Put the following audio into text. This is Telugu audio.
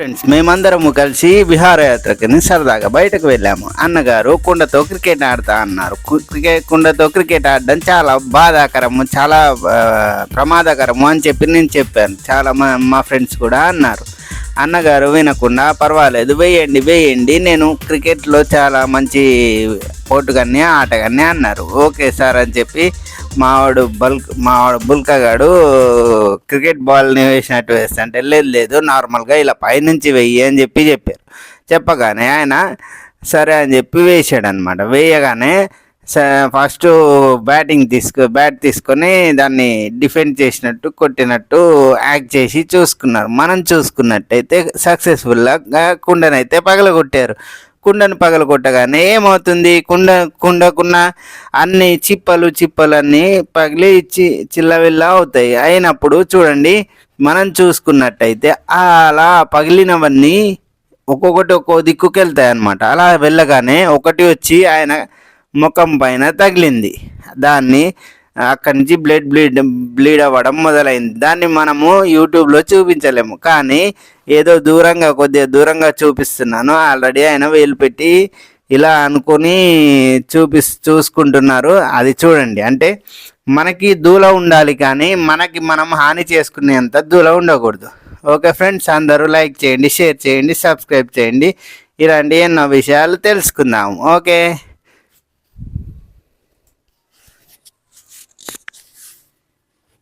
ఫ్రెండ్స్ మేమందరము కలిసి విహారయాత్రకి సరదాగా బయటకు వెళ్ళాము. అన్నగారు కుండతో క్రికెట్ ఆడతా అన్నారు. క్రికెట్ కుండతో క్రికెట్ ఆడడం చాలా బాధాకరము చాలా ప్రమాదకరము అని చెప్పి నేను చెప్పాను. చాలా మా మా ఫ్రెండ్స్ కూడా అన్నారు. అన్నగారు వినకుండా పర్వాలేదు వేయండి వేయండి. నేను క్రికెట్లో చాలా మంచి పోటుగాన్ని ఆటగాన్ని అన్నారు. ఓకే సార్ అని చెప్పి మావాడు బల్క్ మావాడు బుల్కగాడు క్రికెట్ బాల్ని వేసినట్టు వేస్తా అంటే లేదు లేదు నార్మల్గా ఇలా పైనుంచి వెయ్యి అని చెప్పి చెప్పారు. చెప్పగానే ఆయన సరే అని చెప్పి వేసాడు అనమాట వేయగానే ఫస్ట్ బ్యాటింగ్ తీసుకో బ్యాట్ తీసుకొని దాన్ని డిఫెండ్ చేసినట్టు కొట్టినట్టు యాక్ట్ చేసి చూసుకున్నారు. మనం చూసుకున్నట్టయితే సక్సెస్ఫుల్గా కుండనైతే పగలగొట్టారు. కుండను పగలగొట్టగానే ఏమవుతుంది? కుండ కుండకున్న అన్ని చిప్పలు చిప్పలు అన్నీ పగిలి చి చిల్లవిల్ల అవుతాయి. అయినప్పుడు చూడండి మనం చూసుకున్నట్టయితే అలా పగిలినవన్నీ ఒక్కొక్కటి ఒక్కో దిక్కుకి వెళ్తాయి అనమాట అలా వెళ్ళగానే ఒకటి వచ్చి ఆయన ముఖం పైన తగిలింది. దాన్ని అక్కడి నుంచి బ్లడ్ బ్లీడ్ బ్లీడ్ అవ్వడం మొదలైంది. దాన్ని మనము యూట్యూబ్లో చూపించలేము. కానీ ఏదో దూరంగా కొద్దిగా దూరంగా చూపిస్తున్నాను. ఆల్రెడీ ఆయన వేలు పెట్టి ఇలా అనుకొని చూపి చూసుకుంటున్నారు. అది చూడండి. అంటే మనకి దూల ఉండాలి కానీ మనకి మనం హాని చేసుకునేంత దూల ఉండకూడదు. ఓకే ఫ్రెండ్స్ అందరూ లైక్ చేయండి షేర్ చేయండి సబ్స్క్రైబ్ చేయండి. ఇలాంటి ఎన్నో విషయాలు తెలుసుకుందాం. ఓకే.